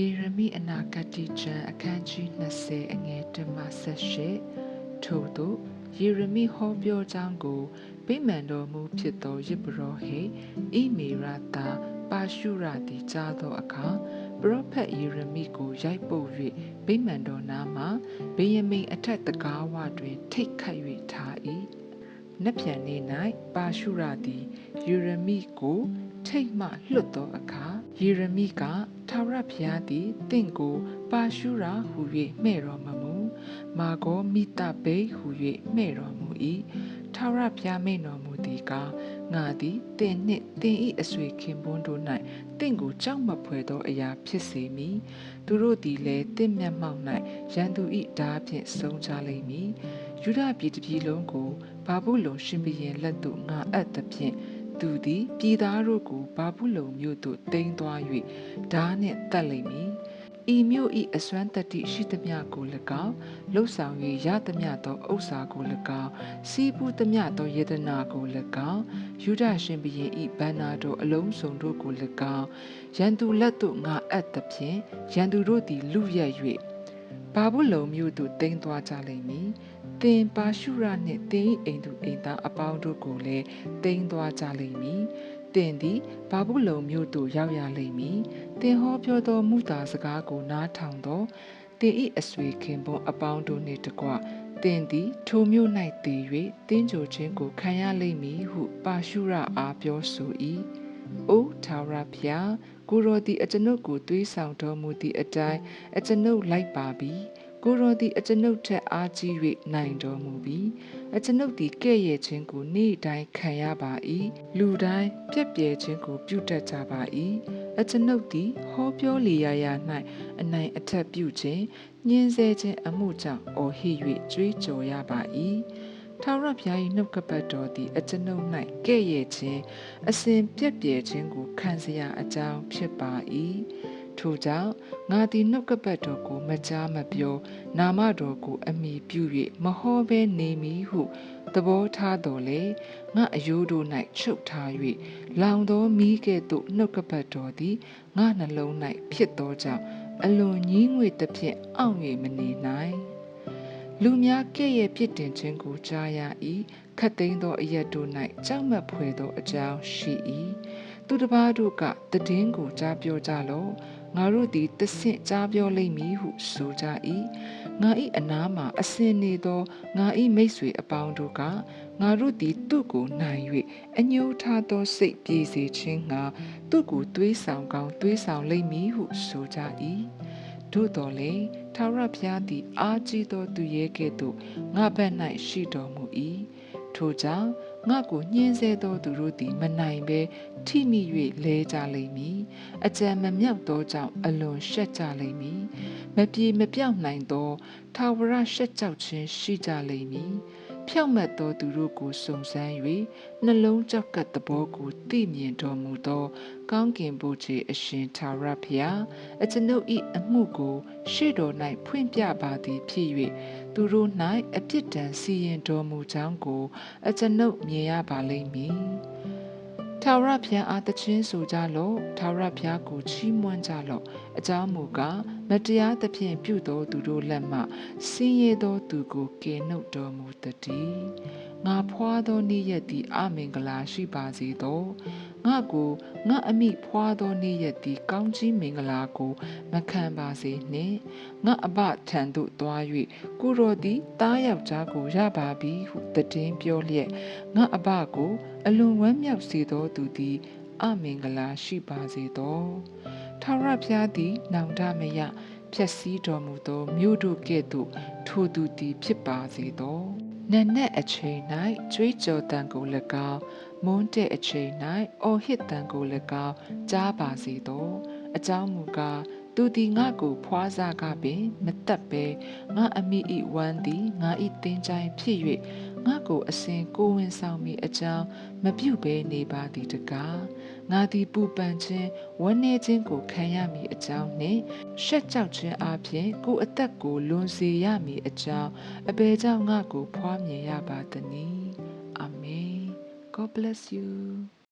ယေရမိအနာဂတိကျမ်းအခန်းကြီး20အငယ်1မှ18ထို့သောယေရမိဟောပြောကြောင်းကိုဗိမာန်တော်မူဖြစ်သောယစ်ဘရောဟိဣမေရတာပါရှုရသည်ကြားသောအခါပရောဖက်ယေရမိကိုရိုက်ပုတ်၍ဗိမာန်တော်နာမှဗေယမိန်အထက်တကားဝတွင် ထိတ်ခတ်၍ထား၏နက်ဖြန်နေ၌ပါရှုရသည်ယေရမိကို ထိတ်မှလွတ်သောအခါယေရမိကထာဝရဘုရားသည်တင့်ကို ပါရှုရာဟု၍မှဲ့တော်မမူမာကောမိတပိဟု၍မှဲ့တော်မူ၏ထာဝရဘုရားမိန်တော်မူသည်ကားငါသည်တင်နှင့်တင်ဤအဆွေခင်ပွန်းတို့၌တင့်ကိုကြောက်မဖွယ်သောအရာဖြစ်စေမည်သူတို့သည်လည်းတင့်မျက်မှောက်၌ရန်သူဤဓာဖြင့်ဆုံးချလိမ့်မည်ယူဒပြည်တစ်ပြည်လုံးကိုဘာဘူးလုံရှင်ဘရင်လက်သို့ငါအပ်သဖြင့် သူသည်ပြည်သားတို့ကိုဘာဘူးလုံမြို့သို့တင်းသွား၍ဓာနှင့်တတ်လိမ့်မည်ဤမြို့ဤအစွမ်းတတိရှိသမျှကို၎င်းလှုပ်ဆောင်၍ရသမျှသောဥစ္စာကို၎င်းစီးပူးသမျှသောယေဒနာကို၎င်းယူဒရှင်ဘုရင်ဤဘန္နာတို့အလုံးစုံတို့ကို၎င်းရန်သူလက်သို့ငါအပ်သဖြင့်ရန်သူတို့သည်လူရက်၍ဘာဘူးလုံမြို့သို့တင်းသွားကြလိမ့်မည် သင်ပါရှုရနှင့်သင်၏အိမ်သူအိမ်သားအပေါင်းတို့ကိုလည်းတင်းသွားကြလိမ့်မည်။သင်သည်ဘာဘူးလုံမြို့သို့ရောက်ရလိမ့်မည်။သင်ဟောပြောသောမူတာစကားကိုနားထောင်သောသင်၏အဆွေခင်ပွန်းအပေါင်းတို့နှင့်တကွသင်သည်ထိုမြို့၌တည်၍တင်းကြိုခြင်းကိုခံရလိမ့်မည်ဟုပါရှုရအားပြောဆို၏။အိုထာဝရဖျားကိုရောသည်အကျွန်ုပ်ကိုသွေးဆောင်တော်မူသည့်အတိုင်းအကျွန်ုပ်လိုက်ပါပြီ။ ကိုရောသည်အကျွန်ုပ်ထက်အားကြီး၍နိုင်တော်မူပြီးအကျွန်ုပ်သည်ကဲ့ရဲ့ခြင်းကိုနေ့တိုင်းခံရပါ၏လူတိုင်းပြက်ပြဲခြင်းကို ပြုတတ်ကြပါ၏အကျွန်ုပ်သည်ဟောပြောလျာရာ၌အနိုင်အထက်ပြုခြင်းညှင်းဆဲခြင်းအမှုကြောင့်အော်ဟစ်၍ကြွေးကြော်ရပါ၏ထာဝရဘုရား၏နှုတ်ကပတ်တော်သည်အကျွန်ုပ်၌ကဲ့ရဲ့ခြင်းအစဉ်ပြက်ပြဲခြင်းကိုခံစရာအကြောင်းဖြစ်ပါ၏ ထို့ကြောင့်ငါသည်နှုတ်ကပတ်တော်ကိုမကြားမပြော နာမတော်ကိုအမိပြု၍မဟောဘဲနေမည်ဟုသဘောထားတော်လေငါအယိုးတို့၌ချုပ်ထား၍လောင်သောမိကဲ့သို့နှုတ်ကပတ်တော်သည်ငါနှလုံး၌ဖြစ်သောကြောင့်အလွန်ကြီးငွေသဖြင့်အောင့်၍မနေနိုင်လူများကဲ့ရဲ့ပြစ်တင်ခြင်းကိုကြားရ၏ခတ်သိမ်းသောအရက်တို့၌ကြောက်မက်ဖွယ်သောအကြောင်းရှိ၏သူတစ်ပါးတို့ကတည်င်းကိုကြားပြောကြလော့ ငါတို့သည်တဆင့်ကြားပြောလိမ့်မည်ဟုဆိုကြ၏ငါ၏အနားမှာအစင်နေသောငါ၏မိတ်ဆွေအပေါင်းတို့ကငါတို့သည်သူ့ကိုနိုင်၍အညှိုးထားသောစိတ်ပြေစေခြင်းငါသူ့ကိုသွေးဆောင်ကောင်းသွေးဆောင်လိမ့်မည်ဟုဆိုကြ၏တို့တော်လေထာဝရဘုရားသည် အားကြီးသောသူရဲ့ကဲ့သို့ငါဘက်၌ရှိတော်မူ၏ထိုကြောင့် ငါကိုညှင်းဆဲသောသူတို့သည်မနိုင်ဘဲထိမိ၍လဲကြလိမ့်မည်အကြံမမြောက်သောကြောင့်အလွန်ရှက်ကြလိမ့်မည်မပြေမပြောက်နိုင်သောထာဝရရှက်ကြောက်ခြင်းရှိကြလိမ့်မည် ဖြောက်မတ်သောသူတို့ကိုစုံစမ်း၍နှလုံးကြောက်ကပ်သဘောကိုသိမြင်တော်မူသော ကောင်းကင်ဘုရားအရှင်သာရဖျားအကျွန်ုပ်၏အမှုကို ရှေ့တော်၌ဖွင့်ပြပါသည်ဖြစ်၍သူတို့၌အပြစ်ဒဏ်စီရင်တော်မူကြောင်းကို အကျွန်ုပ်မြင်ရပါလိမ့်မည် ထာဝရဘုရားအားတခြင်းဆိုကြလော့ထာဝရဘုရားကိုချီးမွမ်းကြလော့အကြောင်းမူကားမတရားသဖြင့်ပြုသောသူတို့လက်မှဆင်းရဲသောသူကိုကယ်နှုတ်တော်မူတည်းငါဖွာသောနေ့ရက်သည်အမင်္ဂလာရှိပါစေသော ငါကိုငါအမိဖွာသောနေ့ရက်သည်ကောင်းကြီးမင်္ဂလာကိုမခံပါစေနှင့်ငါအဘထံသို့သွား၍ကိုရောသည်တားယောက်ျားကိုရပါပြီဟုတည်င်းပြောလျက်ငါအဘကိုအလွန်ဝမ်းမြောက်စေသောသူသည်အမင်္ဂလာရှိပါစေသောထာဝရဘုရားသည် နောင်တမယဖြည့်ဆည်းတော်မူသောမြို့တို့ကဲ့သို့ထိုသူသည်ဖြစ်ပါစေသောနက်နက်အချိန်၌ကြွေးကြော်တန်ကို၎င်း မွန်းတဲ့အချိန်၌အော်ဟစ်တန်ကို၎င်းကြားပါစေသောအကြောင်းမူကားသူသည်ငါကိုဖွားစားကပင်မတက်ပဲငါအမိဤဝမ်းသည်ငါဤတင်ချိုင်ဖြစ်၍ငါကိုအစဉ်ကိုဝင်ဆောင်မိအကြောင်းမပြုတ်ဘဲနေပါသည်တကားငါသည်ပူပန်ခြင်းဝန်းနေခြင်းကိုခံရမည်အကြောင်းနှင့်ရှက်ကြောက်ခြင်းအပြင်ကိုအသက်ကိုလွန်စေရမည်အကြောင်းအဘယ်ကြောင့်ငါကိုဖွားမြင်ရပါသနည်းအာမင် God bless you